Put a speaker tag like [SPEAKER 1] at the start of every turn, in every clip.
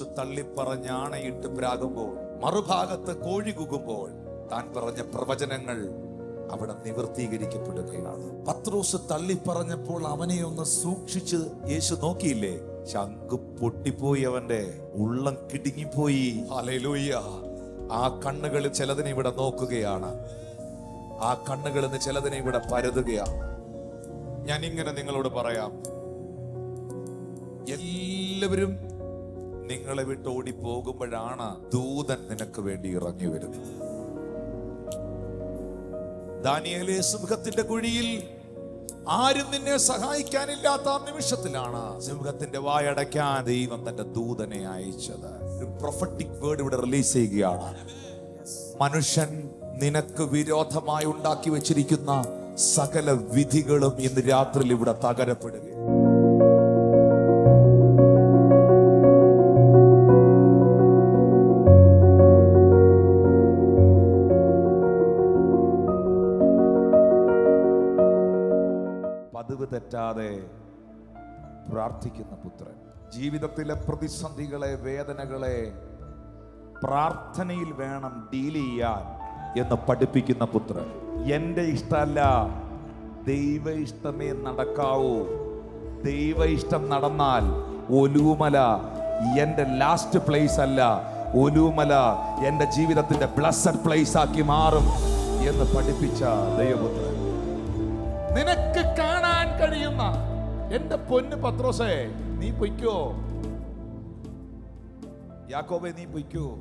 [SPEAKER 1] പത്രോസ് തള്ളിപ്പറഞ്ഞാണയിട്ട് പ്രാകുമ്പോൾ മറുഭാഗത്ത് കോഴി കുകുമ്പോൾ താൻ പറഞ്ഞ പ്രവചനങ്ങൾ അവിടെ നിവർത്തീകരിക്കപ്പെടുകയാണ്. പത്രോസ് തള്ളിപ്പറഞ്ഞപ്പോൾ അവനെ ഒന്ന് സൂക്ഷിച്ച് യേശു നോക്കിയില്ലേ? ശംഖ് പൊട്ടിപ്പോയി അവന്റെ ഉള്ളം കിടുങ്ങിപ്പോയി. ഹല്ലേലൂയ ആ കണ്ണുകളിൽ ചിലതിനെ ഇവിടെ നോക്കുകയാണ്. ആ കണ്ണുകളിൽ നിന്ന് ചിലതിനെ ഇവിടെ പരതുകയാണ്. ഞാൻ ഇങ്ങനെ നിങ്ങളോട് പറയാം. എല്ലാവരും നിങ്ങളെ വിട്ട് ഓടി പോകുമ്പോഴാണ് ദൂതൻ നിനക്ക് വേണ്ടി ഇറങ്ങി വരുന്നത്. ദാനിയലെ സിംഹത്തിന്റെ കുഴിയിൽ ആരും നിന്നെ സഹായിക്കാനില്ലാത്ത ആ നിമിഷത്തിലാണ് സിംഹത്തിന്റെ വായടയ്ക്കാൻ ദൈവം തന്റെ ദൂതനെ അയച്ചത്. ഒരു പ്രൊഫറ്റിക് വേർഡ് ഇവിടെ റിലീസ് ചെയ്യുകയാണ്. മനുഷ്യൻ നിനക്ക് വിരോധമായി ഉണ്ടാക്കി വെച്ചിരിക്കുന്ന സകല വിധികളും ഇന്ന് രാത്രിയിൽ ഇവിടെ തകരപ്പെടുക തെറ്റാതെ പ്രാർത്ഥിക്കുന്ന പുത്രൻ. ജീവിതത്തിലെ പ്രതിസന്ധികളെ വേദനകളെ പ്രാർത്ഥനയിൽ വേണം ഡീൽ ചെയ്യാൻ എന്ന് പഠിപ്പിക്കുന്ന പുത്രൻ. എന്റെ ഇഷ്ടമല്ല ദൈവ ഇഷ്ടമേ നടക്കാവൂ. ദൈവ ഇഷ്ടം നടന്നാൽ ഒലുമല എന്റെ ലാസ്റ്റ് പ്ലേസ് അല്ല. ഒലുമല എന്റെ ജീവിതത്തിന്റെ ബ്ലസ്സഡ് പ്ലേസ് ആക്കി മാറും എന്ന് പഠിപ്പിച്ച ദൈവപുത്രൻ. നിനക്ക് കാണാൻ കഴിയുന്ന എന്റെ പൊന്ന് പത്രോസേ നീ പൊയ്ക്കോ. യാക്കോബെ നീ പൊയ്ക്കോ.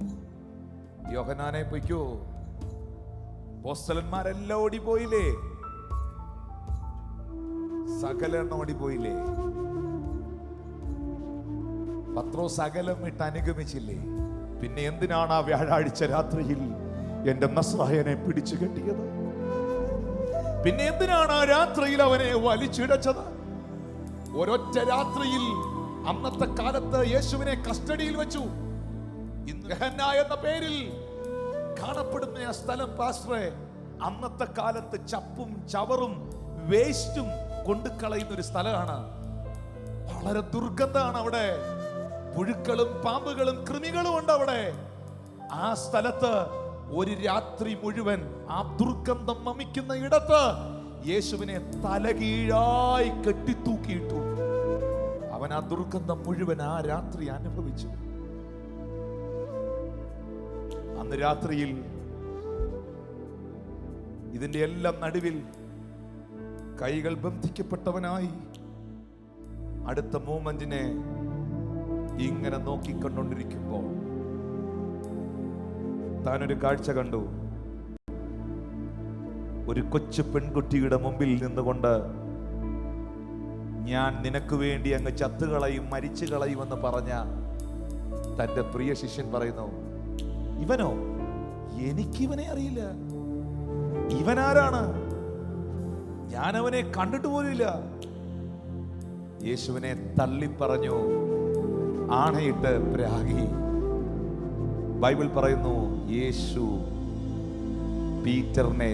[SPEAKER 1] യോഹനാനെ പൊയ്ക്കോ. പോസ്റ്റലന്മാരെല്ലാം ഓടിപ്പോയില്ലേ? സകല എണ്ണം ഓടിപ്പോയില്ലേ? പത്രോ സകലം ഇട്ട് അനുഗമിച്ചില്ലേ? പിന്നെ എന്തിനാണ് ആ വ്യാഴാഴ്ച രാത്രിയിൽ എന്റെ നസ്രായനെ പിടിച്ചു കെട്ടിയത്? പിന്നെ എന്തിനാണ് ആ രാത്രിയിൽ അവനെ വലിച്ചിടച്ചത്? ഒരൊറ്റ രാത്രിയിൽ അന്നത്തെ കാലത്ത് യേശുവിനെ കസ്റ്റഡിയിൽ വെച്ചു. എന്ന പേരിൽ കാണപ്പെടുന്ന ആ സ്ഥലം പാസ്റ്ററെ അന്നത്തെ കാലത്ത് ചപ്പും ചവറും വേസ്റ്റും കൊണ്ടു കളയുന്ന ഒരു സ്ഥലമാണ്. വളരെ ദുർഗന്ധമാണ് അവിടെ. പുഴുക്കളും പാമ്പുകളും കൃമികളും ഉണ്ട് അവിടെ. ആ സ്ഥലത്ത് ഒരു രാത്രി മുഴുവൻ ആ ദുർഗന്ധം മമിക്കുന്ന ഇടത്ത് യേശുവിനെ തലകീഴായി കെട്ടിത്തൂക്കിയിട്ടു. അവൻ ആ ദുർഗന്ധം മുഴുവൻ ആ രാത്രി അനുഭവിച്ചു. അന്ന് രാത്രിയിൽ ഇതിന്റെ എല്ലാം നടുവിൽ കൈകൾ ബന്ധിക്കപ്പെട്ടവനായി അടുത്ത മൂമെന്റിനെ ഇങ്ങനെ നോക്കിക്കണ്ടുകൊണ്ടിരിക്കുമ്പോൾ താനൊരു കാഴ്ച കണ്ടു. ഒരു കൊച്ചു പെൺകുട്ടിയുടെ മുമ്പിൽ നിന്നുകൊണ്ട് ഞാൻ നിനക്ക് വേണ്ടി അങ്ങ് ചത്തുകളയും മരിച്ചു കളയുമെന്ന് പറഞ്ഞ തന്റെ പ്രിയ ശിഷ്യൻ പറയുന്നു ഇവനോ? എനിക്കിവനെ അറിയില്ല. ഇവനാരാണ്? ഞാൻ അവനെ കണ്ടിട്ട് പോലില്ല യേശുവിനെ തള്ളിപ്പറഞ്ഞു ആണയിട്ട് പ്രാഗി. ബൈബിൾ പറയുന്നു യേശു പീറ്ററിനെ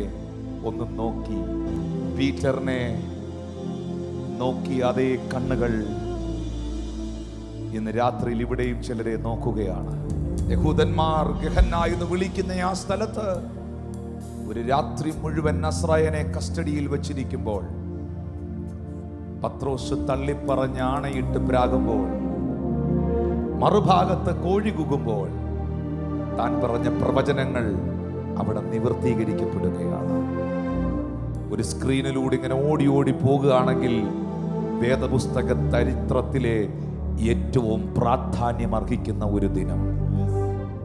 [SPEAKER 1] ഒന്ന് നോക്കി. പീറ്ററിനെ നോക്കി അതേ കണ്ണുകൾ ഇന്ന് രാത്രിയിൽ ഇവിടെയും ചിലരെ നോക്കുകയാണ്. യഹൂദന്മാർ ഗഹന്ന എന്ന് വിളിക്കുന്ന ആ സ്ഥലത്ത് ഒരു രാത്രി മുഴുവൻ നസ്രായനെ കസ്റ്റഡിയിൽ വച്ചിരിക്കുമ്പോൾ പത്രോസ് തള്ളിപ്പറഞ്ഞ് ആണയിട്ട് പ്രാകുമ്പോൾ മറുഭാഗത്ത് കോഴി കുകുമ്പോൾ താൻ പറഞ്ഞ പ്രവചനങ്ങൾ അവിടെ നിവർത്തീകരിക്കപ്പെടുകയാണ്. ഒരു സ്ക്രീനിലൂടെ ഇങ്ങനെ ഓടി ഓടി പോകുകയാണെങ്കിൽ വേദപുസ്തക ചരിത്രത്തിലെ ഏറ്റവും പ്രാധാന്യം അർഹിക്കുന്ന ഒരു ദിനം.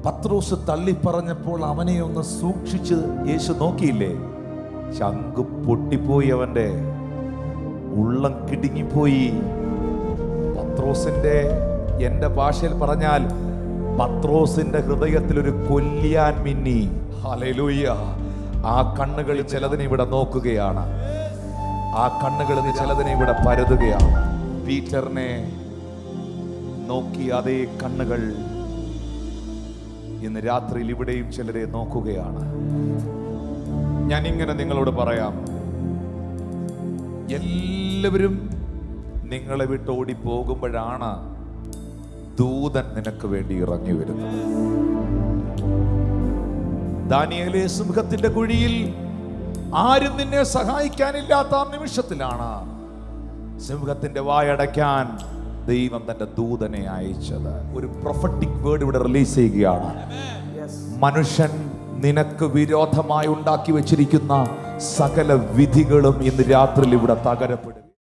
[SPEAKER 1] പത്രോസ് തള്ളിപ്പറഞ്ഞപ്പോൾ അവനെ ഒന്ന് സൂക്ഷിച്ച് യേശു നോക്കിയില്ലേ? ചങ്ക് പൊട്ടിപ്പോയി അവന്റെ. ഉള്ളം കിടുങ്ങിപ്പോയി. പത്രോസിന്റെ എന്റെ ഭാഷയിൽ പറഞ്ഞാൽ പത്രോസിന്റെ ഹൃദയത്തിൽ ഒരു കൊല്ലിയാൻ മിന്നി. ഹല്ലേലൂയ. ആ കണ്ണുകളിൽ ചിലതിനെ ഇവിടെ നോക്കുകയാണ്. ആ കണ്ണുകളിൽ ചിലതിനെ ഇവിടെ പരതുകയാണ്. പീറ്ററിനെ നോക്കി അതേ കണ്ണുകൾ ഇന്ന് രാത്രിയിൽ ഇവിടെയും ചിലരെ നോക്കുകയാണ്. ഞാൻ ഇങ്ങനെ നിങ്ങളോട് പറയാം. എല്ലാവരും നിങ്ങളെ വിട്ട് ഓടി പോകുമ്പോഴാണ് ദൂതൻ നിനക്ക് വേണ്ടി ഇറങ്ങി വരുന്നു. ദാനിയലെ സിംഹത്തിന്റെ കുഴിയിൽ ആരും നിന്നെ സഹായിക്കാനില്ലാത്ത ആ നിമിഷത്തിലാണ് സിംഹത്തിന്റെ വായടയ്ക്കാൻ ദൈവം തന്റെ ദൂതനെ അയച്ചത്. ഒരു പ്രൊഫറ്റിക് വേർഡ് ഇവിടെ റിലീസ് ചെയ്യുകയാണ്. മനുഷ്യൻ നിനക്ക് വിരോധമായി ഉണ്ടാക്കി വെച്ചിരിക്കുന്ന സകല വിധികളും ഇന്ന് രാത്രിയിൽ ഇവിടെ തകരപ്പെടും.